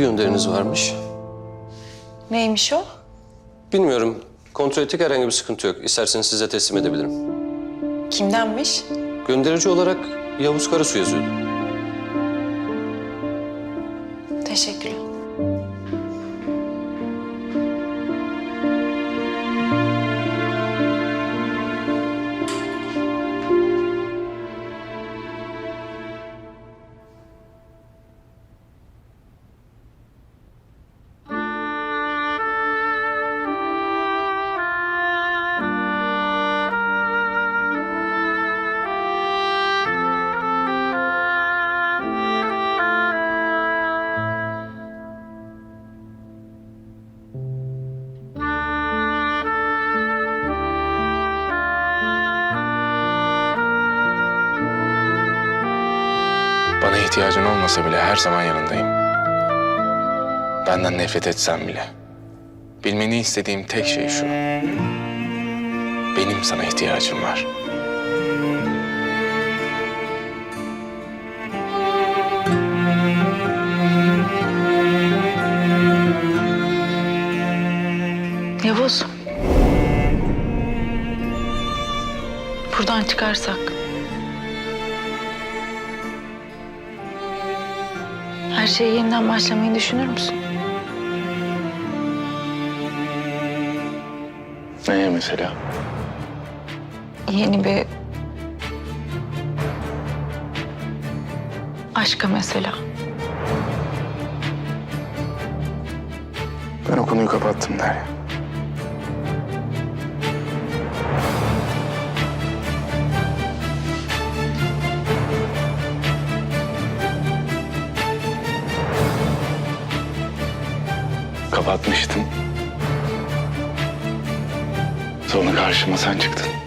bir gönderiniz varmış. Neymiş o? Bilmiyorum. Kontrol ettik herhangi bir sıkıntı yok. İsterseniz size teslim edebilirim. Kimdenmiş? Gönderici olarak Yavuz Karasu yazıyordu. Olmasa bile her zaman yanındayım. Benden nefret etsen bile. Bilmeni istediğim tek şey şu. Benim sana ihtiyacım var. Yavuz. Buradan çıkarsak. Her şeyi yeniden başlamayı düşünür müsün? Neye mesela? Yeni bir... Aşka mesela. Ben o konuyu kapattım Derya. Kapatmıştım. Sonra karşıma sen çıktın.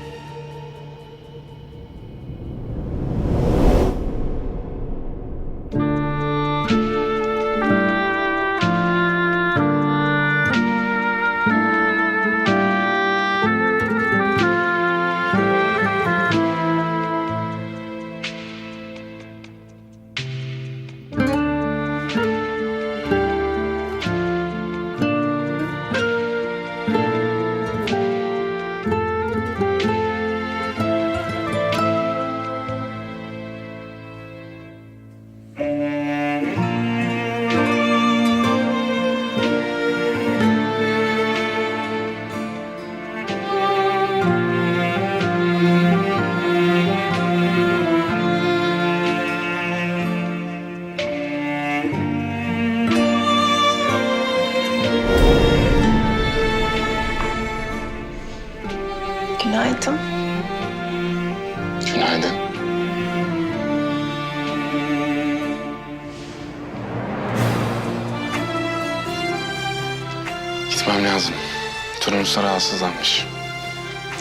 Turuncusu rahatsızlanmış.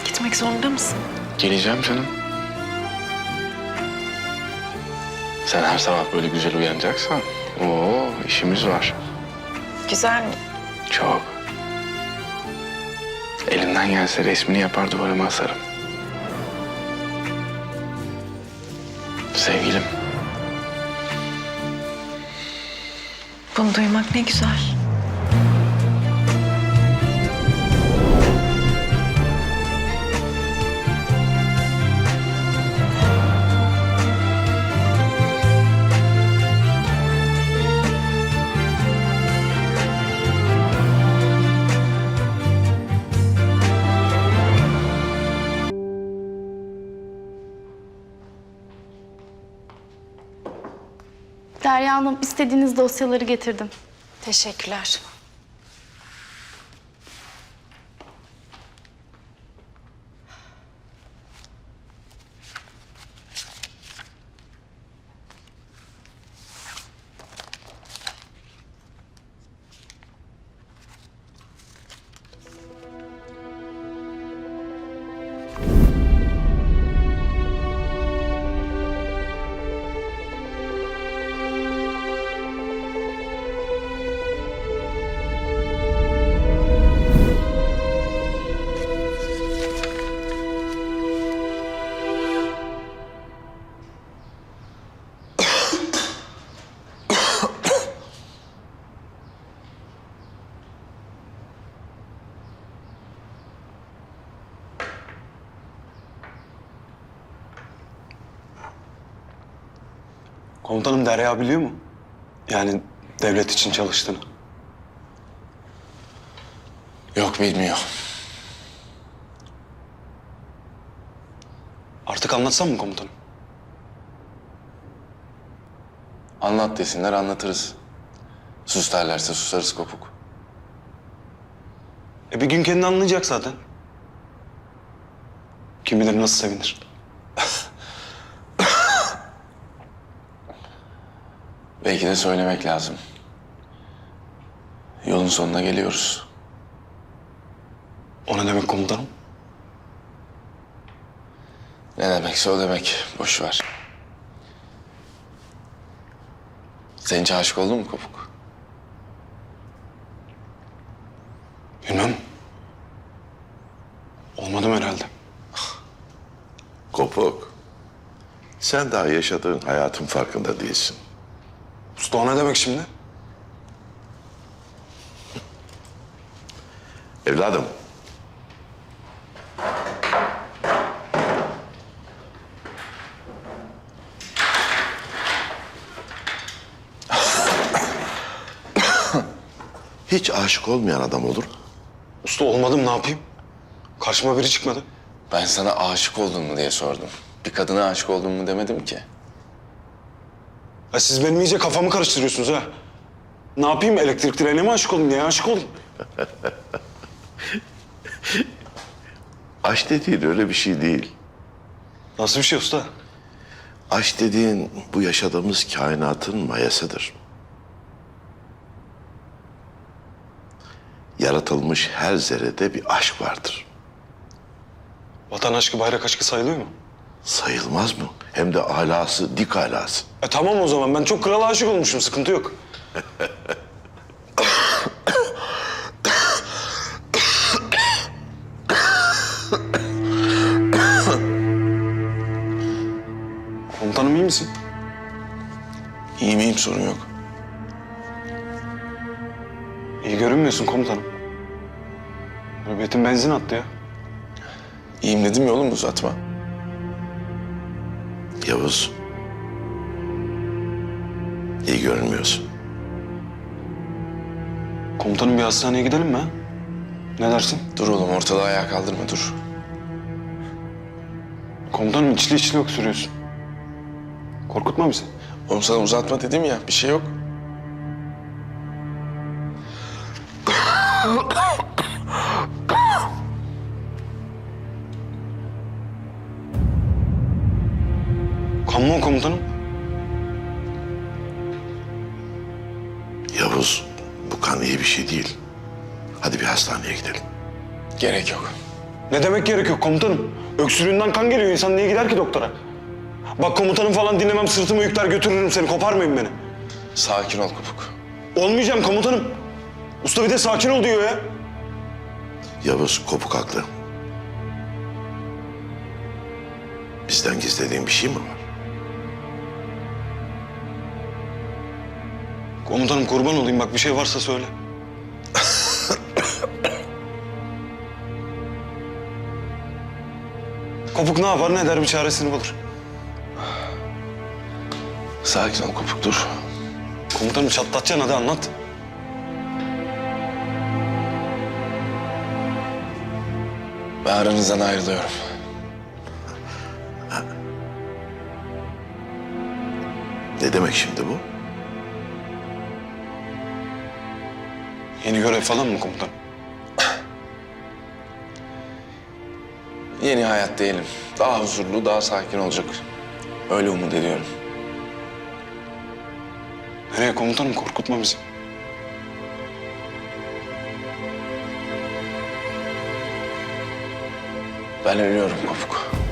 Gitmek zorunda mısın? Geleceğim canım. Sen her sabah böyle güzel uyanacaksan, oo işimiz var. Güzel mi? Çok. Elimden gelse resmini yapar duvarıma asarım. Sevgilim, Bunu duymak ne güzel. Hanım istediğiniz dosyaları getirdim. Teşekkürler. Komutanım Derya biliyor mu? Yani devlet için çalıştığını. Yok bilmiyor. Artık anlatsam mı komutanım? Anlat desinler anlatırız. Sus derlerse susarız kopuk. E bir gün kendi anlayacak zaten. Kim bilir nasıl sevinir. Belki de söylemek lazım. Yolun sonuna geliyoruz. O ne demek komutanım? Ne demekse o demek. Boş ver. Sen hiç aşık oldun mu kopuk? Bilmem. Olmadım herhalde. Kopuk. Sen daha yaşadığın hayatın farkında değilsin. Usta o ne demek şimdi? Evladım. Hiç aşık olmayan adam olur. Usta olmadım ne yapayım? Karşıma biri çıkmadı. Ben sana aşık oldun mu diye sordum. Bir kadına aşık oldun mu demedim ki. Ya siz benim iyice kafamı karıştırıyorsunuz ha. Ne yapayım elektrik direğine mi aşık olayım? Neye aşık olayım? Aşk dediğin öyle bir şey değil. Nasıl bir şey usta? Aşk dediğin bu yaşadığımız kainatın mayasıdır. Yaratılmış her zerrede bir aşk vardır. Vatan aşkı bayrak aşkı sayılıyor mu? Sayılmaz mı? Hem de alası, dik alası. E tamam o zaman ben çok krala aşık olmuşum sıkıntı yok. Komutanım iyi misin? İyi miyim sorun yok. İyi görünmüyorsun komutanım. Nöbetin benzin attı ya. İyiyim dedim ya oğlum uzatma. Yavuz. İyi görünmüyorsun. Komutanım bir hastaneye gidelim mi ha? Ne dersin? Dur oğlum ortalığı ayağa kaldırma dur. Komutanım içli içli öksürüyorsun. Korkutma bizi. Oğlum sana uzatma dedim ya bir şey yok. O komutanım? Yavuz, bu kan iyi bir şey değil. Hadi bir hastaneye gidelim. Gerek yok. Ne demek gerek yok komutanım? Öksürüğünden kan geliyor. İnsan niye gider ki doktora? Bak komutanım falan dinlemem sırtıma yükler götürürüm seni. Koparmayın beni. Sakin ol kopuk. Olmayacağım komutanım. Usta bir de sakin ol diyor ya. Yavuz, kopuk haklı. Bizden gizlediğin bir şey mi var? Komutanım kurban olayım bak bir şey varsa söyle. Kopuk ne yapar ne der bir çaresini bulur. Sakin ol kopuk dur. Komutanım çatlatacaksın hadi anlat. Ben aranızdan ayrılıyorum. Ne demek şimdi bu? Yeni görev falan mı komutanım? Yeni hayat diyelim. Daha huzurlu, daha sakin olacak. Öyle umut ediyorum. Nereye komutanım korkutma bizi. Ben ölüyorum kopuk.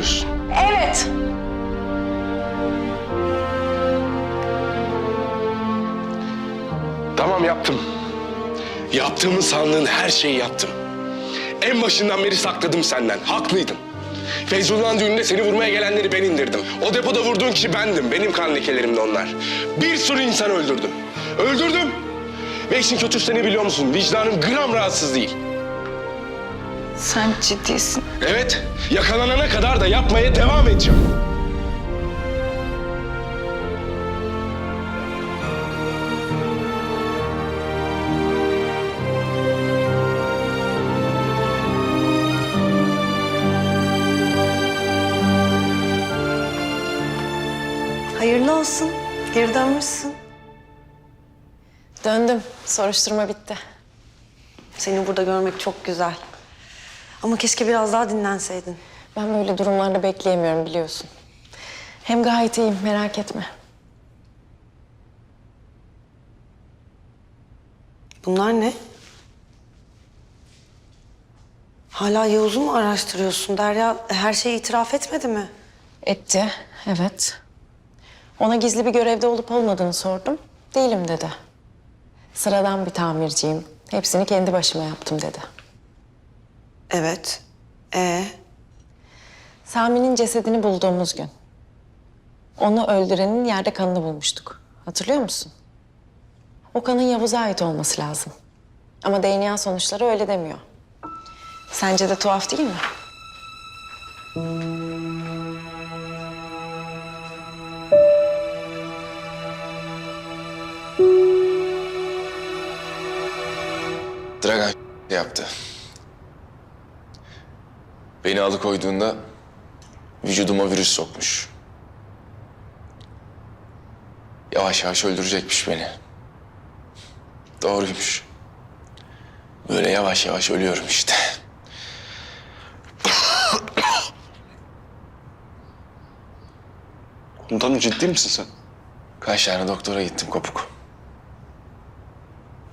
İstiyorsun? Evet. Tamam yaptım. Yaptığımı sandığın her şeyi yaptım. En başından beri sakladım senden. Haklıydın. Feyzullah'ın düğününde seni vurmaya gelenleri ben indirdim. O depoda vurduğun kişi bendim. Benim kan lekelerimde onlar. Bir sürü insan öldürdüm. Öldürdüm. Ve işin kötüsü ne biliyor musun? Vicdanım gram rahatsız değil. Sen ciddisin. Evet, yakalanana kadar da yapmaya devam edeceğim. Hayırlı olsun. Geri dönmüşsün. Döndüm. Soruşturma bitti. Seni burada görmek çok güzel. Ama keşke biraz daha dinlenseydin. Ben böyle durumlarda bekleyemiyorum biliyorsun. Hem gayet iyiyim merak etme. Bunlar ne? Hala Yavuz'u mu araştırıyorsun? Derya her şeyi itiraf etmedi mi? Etti, evet. Ona gizli bir görevde olup olmadığını sordum. Değilim dedi. Sıradan bir tamirciyim. Hepsini kendi başıma yaptım dedi. Evet. Ee, Sami'nin cesedini bulduğumuz gün. Onu öldürenin yerde kanını bulmuştuk. Hatırlıyor musun? O kanın Yavuz'a ait olması lazım. Ama DNA sonuçları öyle demiyor. Sence de tuhaf değil mi? Beni alıkoyduğunda vücuduma virüs sokmuş. Yavaş yavaş öldürecekmiş beni. Doğruymuş. Böyle yavaş yavaş ölüyorum işte. Komutanım ciddi misin sen? Kaç tane doktora gittim kopuk.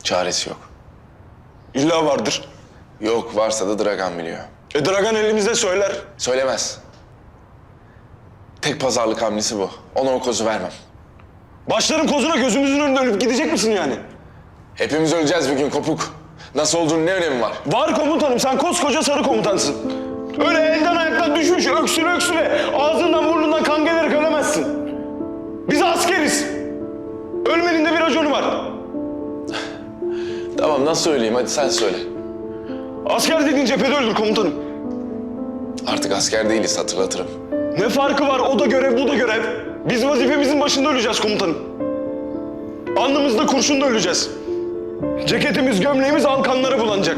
Çaresi yok. İlla vardır. Yok varsa da Dragan biliyor. E Dragan elimizde söyler. Söylemez. Tek pazarlık hamlesi bu. Ona o kozu vermem. Başların kozuna gözümüzün önünde ölüp gidecek misin yani? Hepimiz öleceğiz bir gün kopuk. Nasıl olduğunun ne önemi var? Var komutanım sen koskoca sarı komutansın. Öyle elden ayaktan düşmüş öksüre öksüre ağzından burnundan kan gelerek ölemezsin. Biz askeriz. Ölmenin de bir raconu var. Tamam nasıl söyleyeyim hadi sen söyle. Asker dediğin cephede öldür komutanım. Artık asker değiliz hatırlatırım. Ne farkı var o da görev bu da görev. Biz vazifemizin başında öleceğiz komutanım. Alnımızda kurşunla öleceğiz. Ceketimiz, gömleğimiz alkanlara bulanacak.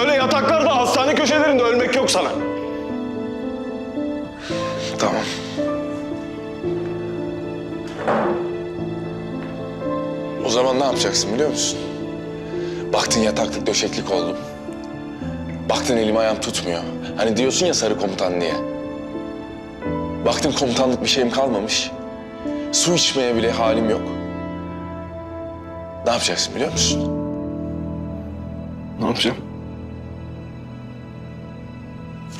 Öyle yataklarda, hastane köşelerinde ölmek yok sana. Tamam. O zaman ne yapacaksın biliyor musun? Baktın yataklık döşeklik oldum. Baktın elim ayağım tutmuyor. Hani diyorsun ya sarı komutan diye. Baktın komutanlık bir şeyim kalmamış. Su içmeye bile halim yok. Ne yapacaksın biliyor musun? Ne yapacağım?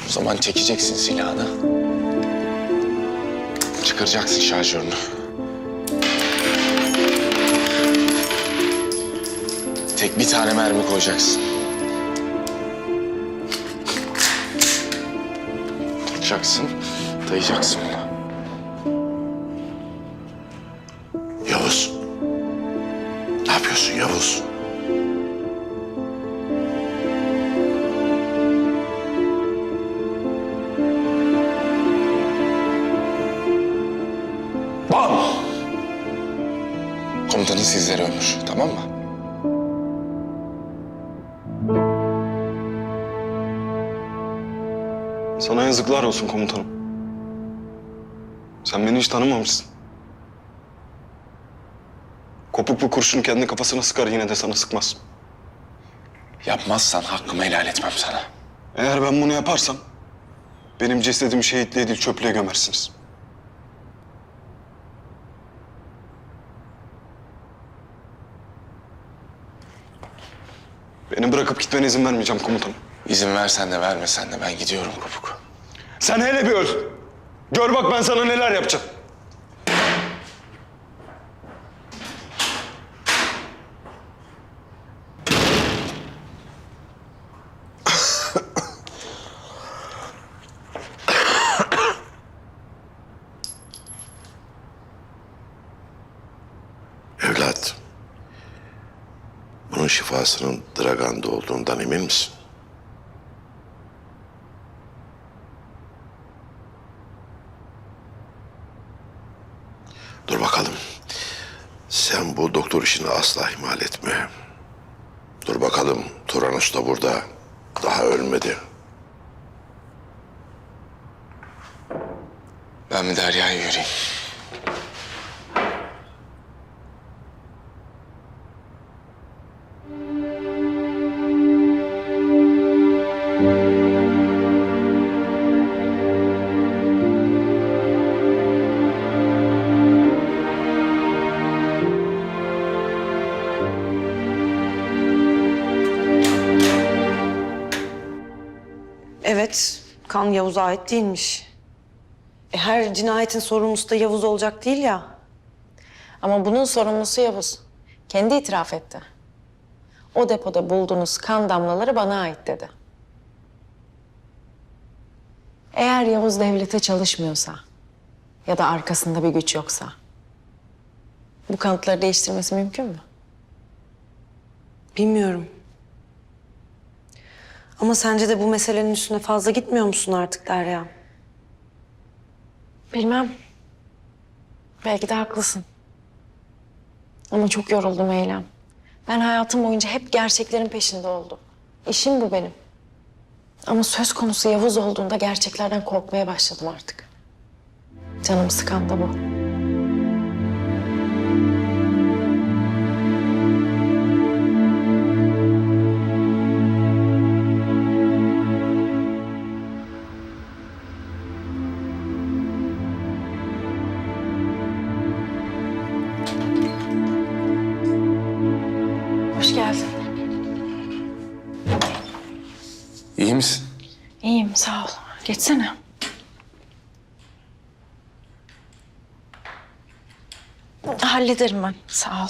O zaman çekeceksin silahını. Çıkaracaksın şarjörünü. Tek bir tane mermi koyacaksın. Tutacaksın, dayayacaksın ona. Yavuz. Ne yapıyorsun Yavuz? Bam! Komutanın sizlere ömür, tamam mı? Yazıklar olsun komutanım. Sen beni hiç tanımamışsın. Kopuk bir kurşun kendi kafasına sıkar yine de sana sıkmaz. Yapmazsan hakkımı helal etmem sana. Eğer ben bunu yaparsam benim cesedimi şehitliğe değil çöplüğe gömersiniz. Beni bırakıp gitmene izin vermeyeceğim komutanım. İzin versen de vermesen de ben gidiyorum kopuk. Sen hele bir öl. Gör bak ben sana neler yapacağım. Evlat. Bunun şifasının Dragan'da olduğundan emin misin? Dur bakalım. Sen bu doktor işini asla ihmal etme. Dur bakalım Turanus da burada. Daha ölmedi. Ben mi Derya'yı yürüyeyim? Kan Yavuz'a ait değilmiş. E, her cinayetin sorumlusu da Yavuz olacak değil ya. Ama bunun sorumlusu Yavuz. Kendi itiraf etti. O depoda bulduğunuz kan damlaları bana ait dedi. Eğer Yavuz devlete çalışmıyorsa ya da arkasında bir güç yoksa bu kanıtları değiştirmesi mümkün mü? Bilmiyorum. Ama sence de bu meselenin üstüne fazla gitmiyor musun artık Derya? Bilmem. Belki de haklısın. Ama çok yoruldum Eylem. Ben hayatım boyunca hep gerçeklerin peşinde oldum. İşim bu benim. Ama söz konusu Yavuz olduğunda gerçeklerden korkmaya başladım artık. Canım sıkan da bu. İyi misin? İyiyim sağ ol. Geçsene. Hallederim ben. Sağ ol.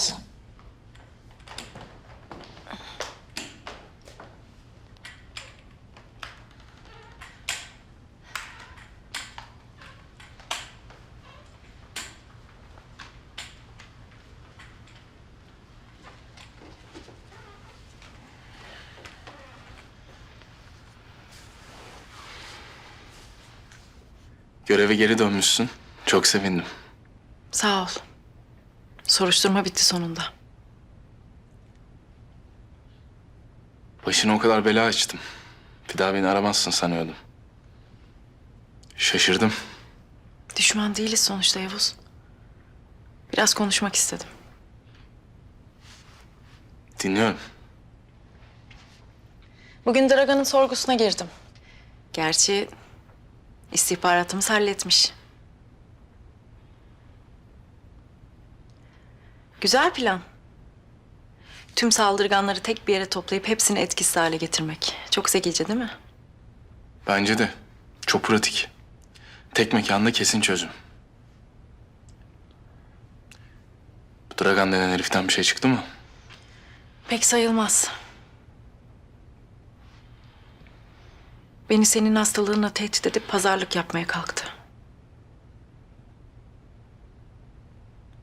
Göreve geri dönmüşsün. Çok sevindim. Sağ ol. Soruşturma bitti sonunda. Başına o kadar bela açtım. Bir daha beni aramazsın sanıyordum. Şaşırdım. Düşman değiliz sonuçta Yavuz. Biraz konuşmak istedim. Dinliyorum. Bugün Dragan'ın sorgusuna girdim. Gerçi istihbaratımız halletmiş. Güzel plan. Tüm saldırganları tek bir yere toplayıp hepsini etkisiz hale getirmek. Çok zekice değil mi? Bence de. Çok pratik. Tek mekanda kesin çözüm. Bu Dragan denen heriften bir şey çıktı mı? Pek sayılmaz. Beni senin hastalığına tehdit edip pazarlık yapmaya kalktı.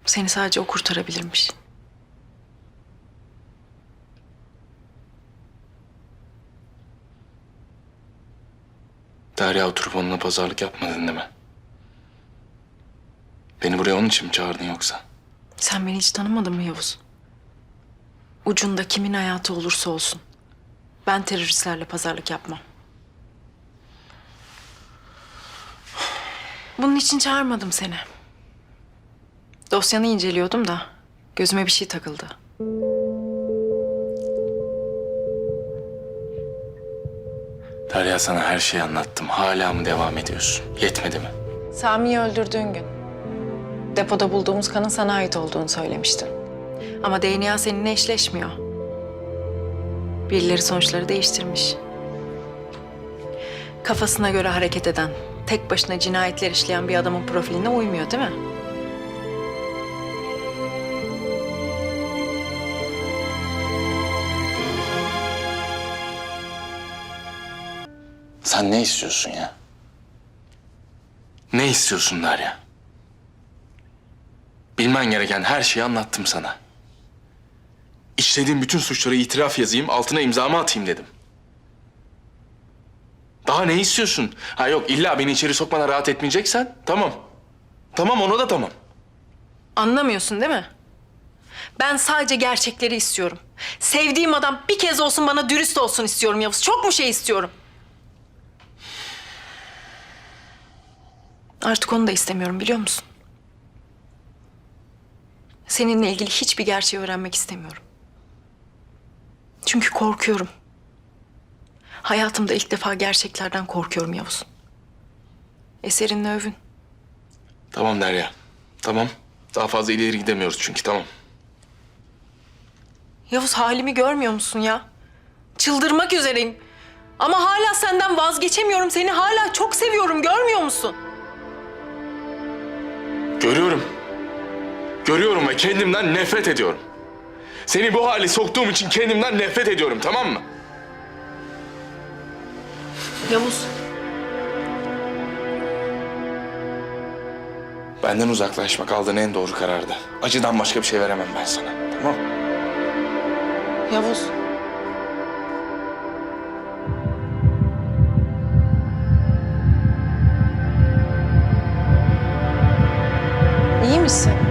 Seni sadece o kurtarabilirmiş. Derya oturup onunla pazarlık yapmadın değil mi? Beni buraya onun için mi çağırdın yoksa? Sen beni hiç tanımadın mı Yavuz? Ucunda kimin hayatı olursa olsun. Ben teröristlerle pazarlık yapmam. Bunun için çağırmadım seni. Dosyanı inceliyordum da gözüme bir şey takıldı. Derya sana her şeyi anlattım. Hala mı devam ediyorsun? Yetmedi mi? Sami'yi öldürdüğün gün depoda bulduğumuz kanın sana ait olduğunu söylemiştin. Ama DNA seninle eşleşmiyor. Birileri sonuçları değiştirmiş. Kafasına göre hareket eden, tek başına cinayetler işleyen bir adamın profiline uymuyor değil mi? Sen ne istiyorsun ya? Ne istiyorsun Derya? Bilmen gereken her şeyi anlattım sana. İşlediğim bütün suçları itiraf yazayım, altına imzamı atayım dedim. Daha ne istiyorsun? Ha yok illa beni içeri sokmana rahat etmeyeceksen tamam. Tamam ona da tamam. Anlamıyorsun değil mi? Ben sadece gerçekleri istiyorum. Sevdiğim adam bir kez olsun bana dürüst olsun istiyorum Yavuz. Çok mu şey istiyorum? Artık onu da istemiyorum biliyor musun? Seninle ilgili hiçbir gerçeği öğrenmek istemiyorum. Çünkü korkuyorum. Hayatımda ilk defa gerçeklerden korkuyorum Yavuz. Eserinle övün. Tamam Derya. Tamam. Daha fazla ileri gidemiyoruz çünkü tamam. Yavuz halimi görmüyor musun ya? Çıldırmak üzereyim. Ama hala senden vazgeçemiyorum. Seni hala çok seviyorum. Görmüyor musun? Görüyorum. Görüyorum ve kendimden nefret ediyorum. Seni bu hale soktuğum için kendimden nefret ediyorum tamam mı? Yavuz. Benden uzaklaşmak aldığın en doğru karardı. Acıdan başka bir şey veremem ben sana. Tamam Yavuz. İyi misin?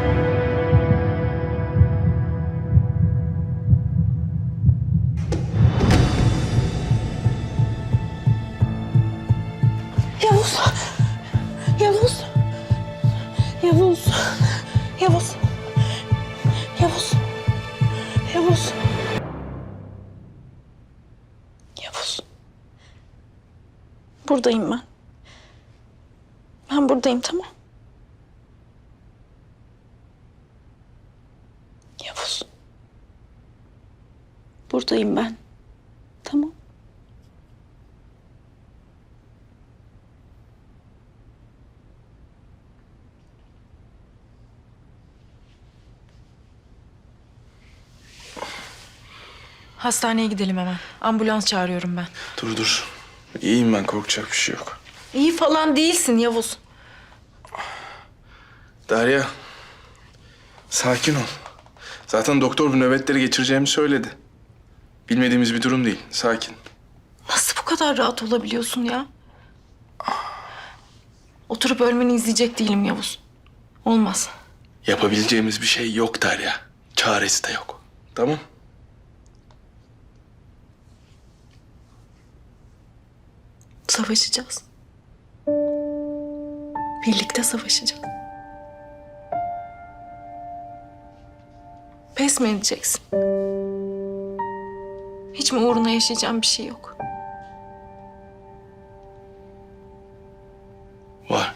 Buradayım tamam. Yavuz. Buradayım ben. Tamam. Hastaneye gidelim hemen. Ambulans çağırıyorum ben. Dur dur. İyiyim ben korkacak bir şey yok. İyi falan değilsin Yavuz. Derya. Sakin ol. Zaten doktor bu nöbetleri geçireceğimi söyledi. Bilmediğimiz bir durum değil. Sakin. Nasıl bu kadar rahat olabiliyorsun ya? Oturup ölmeni izleyecek değilim Yavuz. Olmaz. Yapabileceğimiz bir şey yok Derya. Çaresi de yok. Tamam. Savaşacağız. Birlikte savaşacağız. Pes mi edeceksin? Hiç mi uğruna yaşayacağım bir şey yok? Var.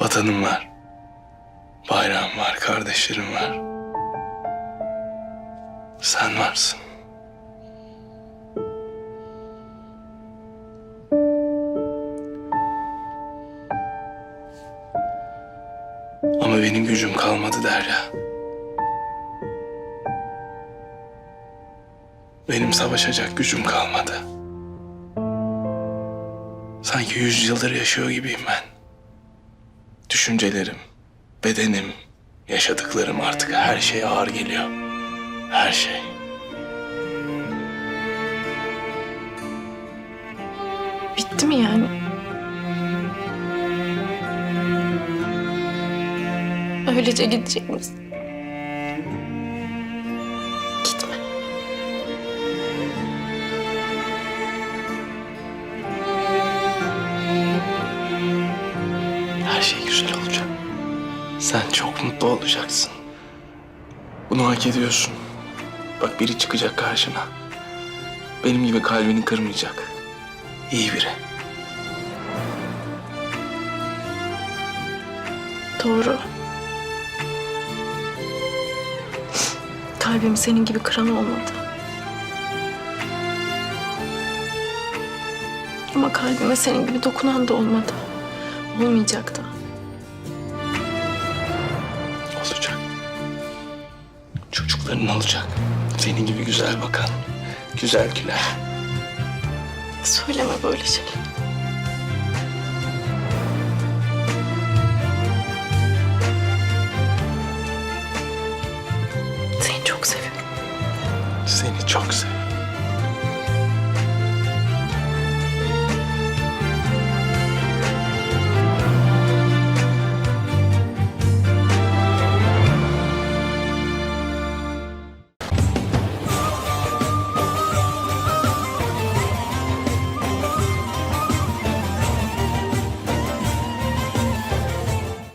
Vatanım var. Bayrağım var, kardeşlerim var. Sen varsın. Benim gücüm kalmadı Derya. Benim savaşacak gücüm kalmadı. Sanki yüz yıldır yaşıyor gibiyim ben. Düşüncelerim, bedenim, yaşadıklarım artık her şey ağır geliyor. Her şey. Bitti mi yani? Öylece gidecek misin? Gitme. Her şey güzel olacak. Sen çok mutlu olacaksın. Bunu hak ediyorsun. Bak biri çıkacak karşına. Benim gibi kalbini kırmayacak. İyi biri. Doğru. Kalbim senin gibi kıran olmadı. Ama kalbime senin gibi dokunan da olmadı. Olmayacak da. Olacak. Çocukların olacak. Senin gibi güzel bakan, güzel güler. Söyleme böyle şey.